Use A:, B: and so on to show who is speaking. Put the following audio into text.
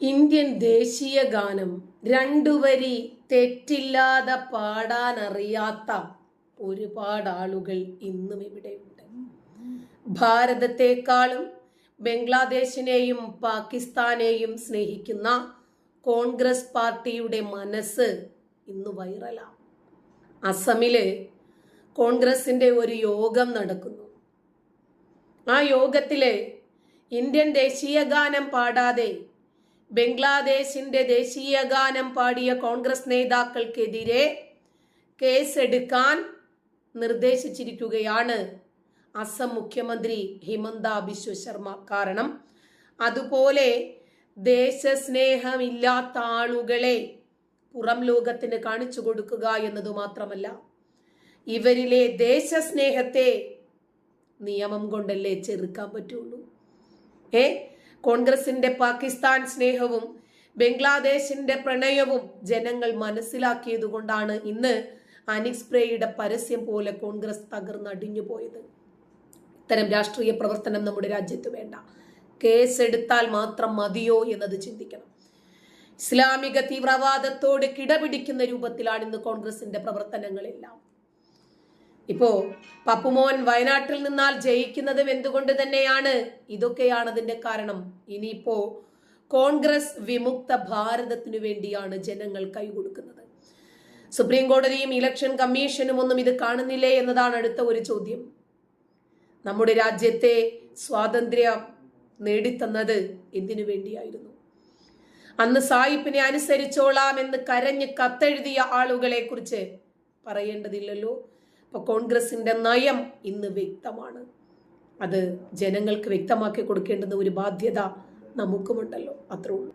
A: Indian ദേശീയ ഗാനം രണ്ടുവരി തെറ്റില്ലാതെ പാടാനറിയാത്ത ഒരുപാട് ആളുകൾ ഇന്നും ഇവിടെയുണ്ട് ഭാരതത്തെക്കാളും ബംഗ്ലാദേശിനെയും പാകിസ്ഥാനെയും സ്നേഹിക്കുന്ന കോൺഗ്രസ് പാർട്ടിയുടെ മനസ്സ് ഇന്ന് വൈറലാണ് അസമിൽ കോൺഗ്രസിന്റെ ഒരു യോഗം നടക്കുന്നു. ആ യോഗത്തിലെ ഇന്ത്യൻ ദേശീയ ഗാനം പാടാതെ ബംഗ്ലാദേശിന്റെ ദേശീയ ഗാനം പാടിയ കോൺഗ്രസ് നേതാക്കൾക്കെതിരെ കേസെടുക്കാൻ നിർദ്ദേശിച്ചിരിക്കുകയാണ് അസം മുഖ്യമന്ത്രി ഹിമന്ത ബിശ്വ ശർമ്മ. കാരണം അതുപോലെ ദേശസ്നേഹമില്ലാത്ത ആളുകളെ പുറം ലോകത്തിന് കാണിച്ചു കൊടുക്കുക എന്നത് മാത്രമല്ല ഇവരിലെ ദേശസ്നേഹത്തെ നിയമം കൊണ്ടല്ലേ ചെറുക്കാൻ പറ്റുള്ളൂ? ഏ? കോൺഗ്രസിന്റെ പാകിസ്ഥാൻ സ്നേഹവും ബംഗ്ലാദേശിന്റെ പ്രണയവും ജനങ്ങൾ മനസ്സിലാക്കിയതുകൊണ്ടാണ് ഇന്ന് അനിക്സ്പ്രേയുടെ പരസ്യം പോലെ കോൺഗ്രസ് തകർന്നടിഞ്ഞു പോയത്. ഇത്തരം രാഷ്ട്രീയ പ്രവർത്തനം നമ്മുടെ രാജ്യത്ത് വേണ്ട. കേസെടുത്താൽ മാത്രം മതിയോ എന്നത് ചിന്തിക്കണം. ഇസ്ലാമിക തീവ്രവാദത്തോട് കിടപിടിക്കുന്ന രൂപത്തിലാണ് ഇന്ന് കോൺഗ്രസിന്റെ പ്രവർത്തനങ്ങളെല്ലാം. ഇപ്പോ പപ്പുമോൻ വയനാട്ടിൽ നിന്നാൽ ജയിക്കുന്നതും എന്തുകൊണ്ട് തന്നെയാണ്? ഇതൊക്കെയാണ് അതിന്റെ കാരണം. ഇനിയിപ്പോ കോൺഗ്രസ് വിമുക്ത ഭാരതത്തിനു വേണ്ടിയാണ് ജനങ്ങൾ കൈകൊടുക്കുന്നത്. സുപ്രീം കോടതിയും ഇലക്ഷൻ കമ്മീഷനും ഒന്നും ഇത് കാണുന്നില്ലേ എന്നതാണ് അടുത്ത ഒരു ചോദ്യം. നമ്മുടെ രാജ്യത്തെ സ്വാതന്ത്ര്യം നേടിത്തന്നത് എന്തിനു വേണ്ടിയായിരുന്നു? അന്ന് സായിപ്പിനെ അനുസരിച്ചോളാം എന്ന് കരഞ്ഞ് കത്തെഴുതിയ ആളുകളെ കുറിച്ച് പറയേണ്ടതില്ലല്ലോ. അപ്പൊ കോൺഗ്രസിന്റെ നയം ഇന്ന് വ്യക്തമാണ്. അത് ജനങ്ങൾക്ക് വ്യക്തമാക്കി കൊടുക്കേണ്ടുന്ന ഒരു ബാധ്യത നമുക്കുമുണ്ടല്ലോ. അത്രേ ഉള്ളൂ.